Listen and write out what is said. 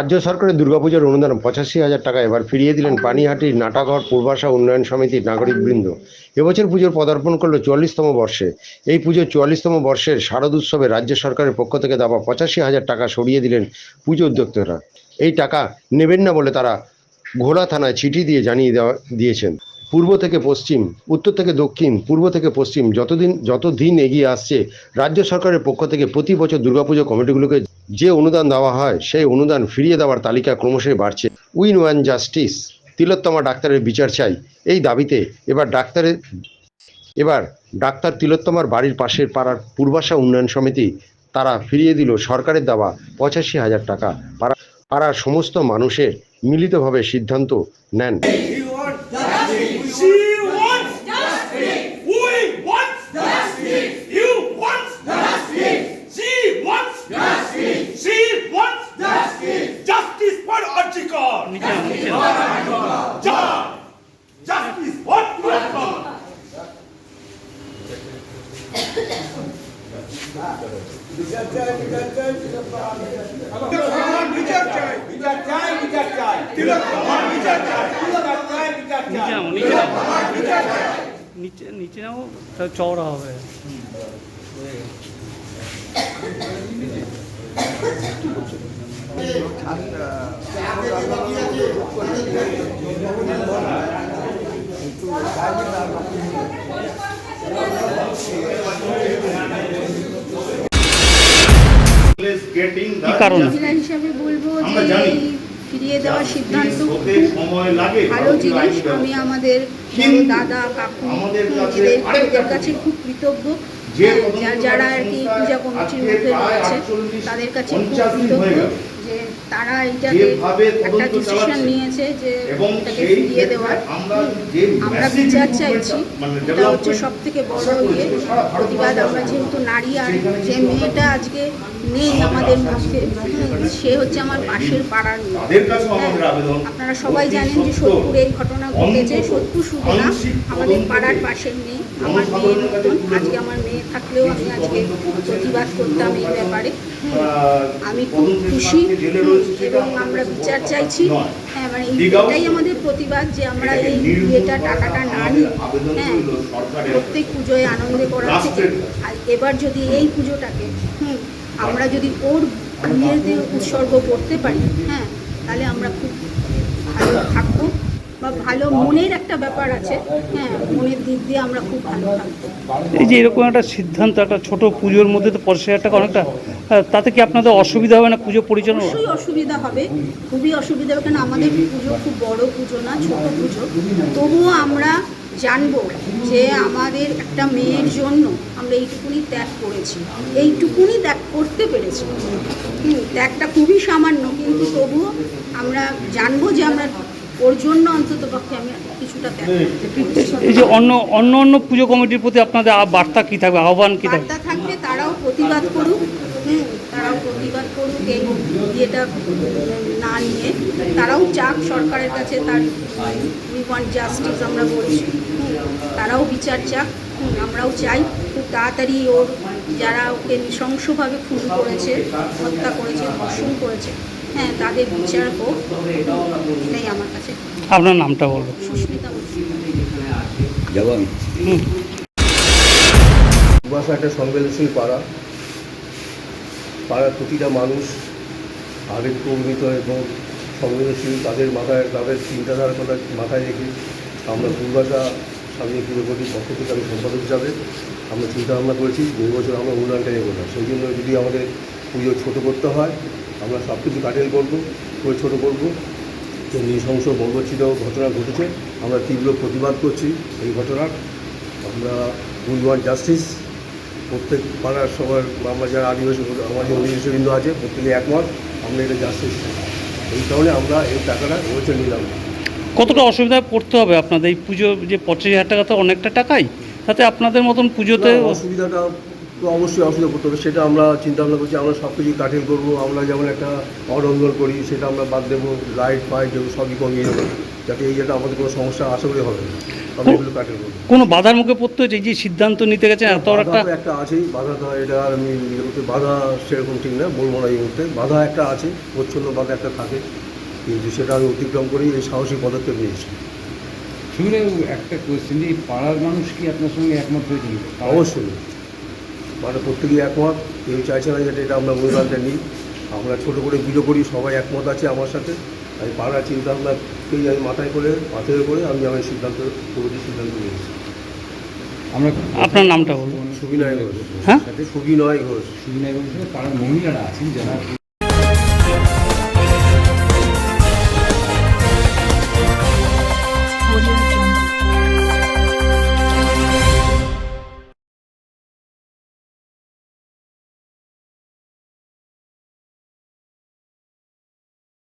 রাজ্য সরকারের দুর্গাপূজার অনুদান পঁচাশি হাজার টাকা এবার ফিরিয়ে দিলেন পানিহাটির নাটাঘর পূর্বাশা উন্নয়ন সমিতির নাগরিকবৃন্দ। এবছর পুজোর পদার্পণ করল চুয়াল্লিশতম বর্ষে। এই পুজোর চুয়াল্লিশতম বর্ষের শারদ উৎসবে রাজ্য সরকারের পক্ষ থেকে দেওয়া পঁচাশি হাজার টাকা সরিয়ে দিলেন পুজো উদ্যোক্তারা। এই টাকা নেবেন না বলে তারা ঘোড়া থানায় চিঠি দিয়ে জানিয়ে দেওয়া, দিয়েছেন। পূর্ব থেকে পশ্চিম, উত্তর থেকে দক্ষিণ, পূর্ব থেকে পশ্চিম যতদিন যত দিন এগিয়ে আসছে, রাজ্য সরকারের পক্ষ থেকে প্রতি বছর দুর্গাপুজো কমিটিগুলোকে যে অনুদান দেওয়া হয়, সেই অনুদান ফিরিয়ে দেওয়ার তালিকা ক্রমশই বাড়ছে। উইন ওয়ান জাস্টিস, তিলোত্তমা ডাক্তারের বিচার চাই, এই দাবিতে এবার ডাক্তারের, এবার ডাক্তার তিলোত্তমার বাড়ির পাশের পাড়ার পূর্বাশা উন্নয়ন সমিতি, তারা ফিরিয়ে দিল সরকারের দেওয়া পঁচাশি হাজার টাকা। পাড়া পাড়ার সমস্ত মানুষের মিলিতভাবে সিদ্ধান্ত নেন। নিচে নামো চওড়া হবে the কি কারণ? হিসাবে বলব যে ফিরিয়ে দেওয়ার সিদ্ধান্ত ভালো জিনিস আমি আমাদের দাদা কাকু আমাদের কাছে খুব কৃতজ্ঞ। হ্যাঁ, যা- যারা আর কি পূজা কমিটির মধ্যে রয়েছে তাদের কাছে খুব 49 দিন কৃতজ্ঞ গেল। যে তারা এইটাকে একটা ডিসিশন নিয়েছে যে এটাকে ফিরিয়ে দেওয়ার আমরা বিচার চাইছি মানে এটা হচ্ছে সব থেকে বড় ইয়ে প্রতিবাদ আমরা যেহেতু নারী আর যে মেয়েটা আজকে নেই আমাদের মধ্যে সে হচ্ছে আমার পাশের পাড়ার মেয়ে। হ্যাঁ, আপনারা সবাই জানেন যে সোদপুরে এই ঘটনা ঘটেছে সোদপুর শুধু না আমাদের পাড়ার পাশের মেয়ে। আমার মেয়ের মতন। আজকে আমার মেয়ে থাকলেও আমি আজকে প্রতিবাদ করতাম এই ব্যাপারে। আমি খুব খুশি এবং আমরা বিচার চাইছি। হ্যাঁ মানে এটাই আমাদের প্রতিবাদ যে আমরা এই বিয়েটা টাকাটা না নিই। হ্যাঁ প্রত্যেক পুজোয় আনন্দে করা থেকে। আর এবার যদি এই পুজোটাকে, হুম, আমরা যদি ওর বিয়েতে উৎসর্গ করতে পারি হ্যাঁ তাহলে আমরা খুব ভালো ভালো মনের একটা ব্যাপার আছে হ্যাঁ মনের দিক দিয়ে আমরা খুব ভালো থাকব। এই যে এরকম একটা সিদ্ধান্ত একটা ছোট পুজোর মধ্যে তো পঁচিশ হাজার টাকা অনেকটা তাতে কি আপনাদের অসুবিধা হবে না পুজো পরিচালনা? অবশ্যই অসুবিধা হবে খুবই অসুবিধা হবে কারণ আমাদের পুজো খুব বড় পুজো না ছোট পুজো। তবুও আমরা জানব যে আমাদের একটা মেয়ের জন্য আমরা এইটুকুনি ত্যাগ করেছি এইটুকুনি ত্যাগ করতে পেরেছি। হুম, ত্যাগটা খুবই সামান্য কিন্তু তবুও আমরা জানব যে আমরা ওর জন্য অন্তত পক্ষে আমি কিছুটা এই যে অন্য অন্য অন্য পুজো কমিটির প্রতি আপনাদের বার্তা কী থাকবে আহ্বান কী থাকবে? বার্তা থাকবে তারাও প্রতিবাদ করুক হুম তারাও প্রতিবাদ করুক এই ইয়েটা না নিয়ে। তারাও চাক সরকারের কাছে তার উই ওয়ান্ট জাস্টিস আমরা বলছি। তারাও বিচার চাক হুম, আমরাও চাই। খুব তাড়াতাড়ি ওর যারা ওকে নৃশংসভাবে খুন করেছে হত্যা করেছে ধর্ষণ করেছে হ্যাঁ তাদের বিচার হোক এটাই আমার কাছে। আপনার নামটা সুস্মিতা বাসা। একটা সংবেদনশীল পাড়া। পাড়ার প্রতিটা মানুষ আবেগ প্রবণিত এবং সংবেদনশীল তাদের মাথায় তাদের চিন্তাধারার কথা মাথায় রেখে আমরা পূর্বাশা স্বামী পুরোপতির পক্ষ থেকে আমি সম্পাদক হিসাবে আমরা চিন্তা ভাবনা করেছি দুই বছর আমরা উন্নয়নটা এগোব সেই জন্য যদি আমাদের পুজো ছোটো করতে হয় আমরা সব কিছু কাটেল করব করে ছোটো করব। যে নৃশংস বর্বচিত ঘটনা ঘটেছে আমরা তীব্র প্রতিবাদ করছি এই ঘটনার। আমরা উই জাস্টিস। প্রত্যেক পাড়ার সবার আমরা যারা আদিবাসী আমাদের অধিবাসীবৃন্দ আছে প্রত্যেকে একমত আমরা এটা জাস্টিস এই কারণে আমরা এই টাকাটা এবছর নিলাম। কতটা অসুবিধায় পড়তে হবে আপনাদের? এই পুজো যে পঁচিশ হাজার টাকা তো অনেকটা টাকাই। তাতে আপনাদের মতন পুজোতে অসুবিধাটা তো অবশ্যই অসুবিধা পড়তে হবে। সেটা আমরা চিন্তা ভাবনা করছি আমরা সব কিছু কাটিং করব। আমরা যেমন একটা অরঙ্গল করি সেটা আমরা বাদ দেবো লাইট ফাইট যেগুলো সবই কমিয়ে দেবো যাতে এই যেটা আমাদের কোনো সমস্যা আশা করি হবে না। আমি এগুলো বলব কোনো বাধার মুখে পড়তে এই যে সিদ্ধান্ত নিতে গেছে এত একটা একটা আছেই বাধা তো এটা আর আমি ইয়ে করতে বাধা সেরকম ঠিক না বলব না এই মুহূর্তে। বাধা একটা আছে প্রচ্ছন্ন বাধা একটা থাকে। কিন্তু সেটা আমি অতিক্রম করেই এই সাহসী পদক্ষেপ নিয়েছি। শুনে একটা কোয়েশ্চেন যে পাড়ার মানুষ কি আপনার সঙ্গে একমত হয়েছিল অবশ্যই। মানে প্রত্যেকেই একমত কেউ চাইছে না যাতে এটা আমরা অনুদানটা নিই। আমরা ছোটো করে বিলো করি সবাই একমত আছে আমার সাথে। আমি পাড়ার চিন্তাভাবনাকেই আমি মাথায় করে মাথায় করে আমি আমার সিদ্ধান্ত পুরোটি সিদ্ধান্ত নিয়েছি। আমরা আপনার নামটা বলুন। সুবিনয় ঘোষ। হ্যাঁ? সুবিনয় ঘোষ। সুবিনয় ঘোষ পাড়ার মহিলারা আছেন যারা